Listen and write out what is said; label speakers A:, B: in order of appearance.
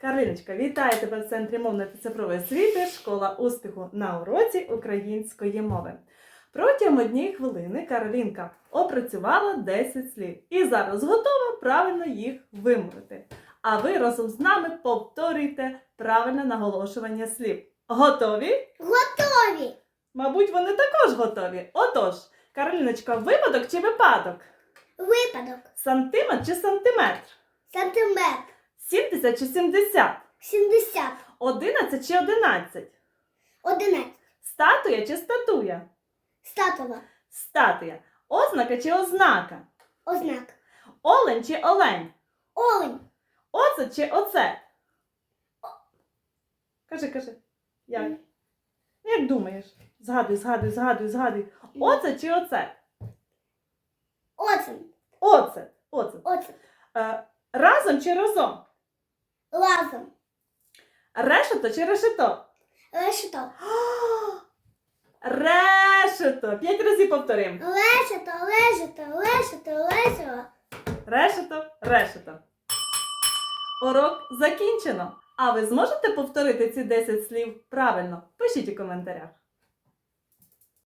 A: Карлиночка, вітаю тебе в центрі мовної та цифрової освіти, школа успіху на уроці української мови. Протягом однієї хвилини Каролінка опрацювала 10 слів і зараз готова правильно їх вимовити. А ви разом з нами повторюйте правильне наголошування слів. Готові?
B: Готові.
A: Мабуть, вони також готові. Отож, Кароліночка, випадок чи випадок?
B: Випадок.
A: Сантиметр чи сантиметр?
B: Сантиметр.
A: 70 чи 70?
B: 70.
A: 11 чи 11?
B: Одинадцять.
A: Статуя чи статуя?
B: Статова.
A: Статуя. Ознака чи ознака?
B: Ознак.
A: Олень чи олень?
B: Олень.
A: Оцет чи оцет? Кажи, кажи. Як? Як думаєш? Згадуй, згадуй, згадуй, згадуй. Оцет чи оцет?
B: Оцен.
A: Оцет. Оцет.
B: Оцен.
A: Е, разом чи разом?
B: Лазом.
A: Решето чи решето?
B: Решето.
A: Решето. П'ять разів повторимо.
B: Лешето, лежето, лешето, лешето.
A: Решето, решето. Урок закінчено. А ви зможете повторити ці 10 слів правильно? Пишіть у коментарях.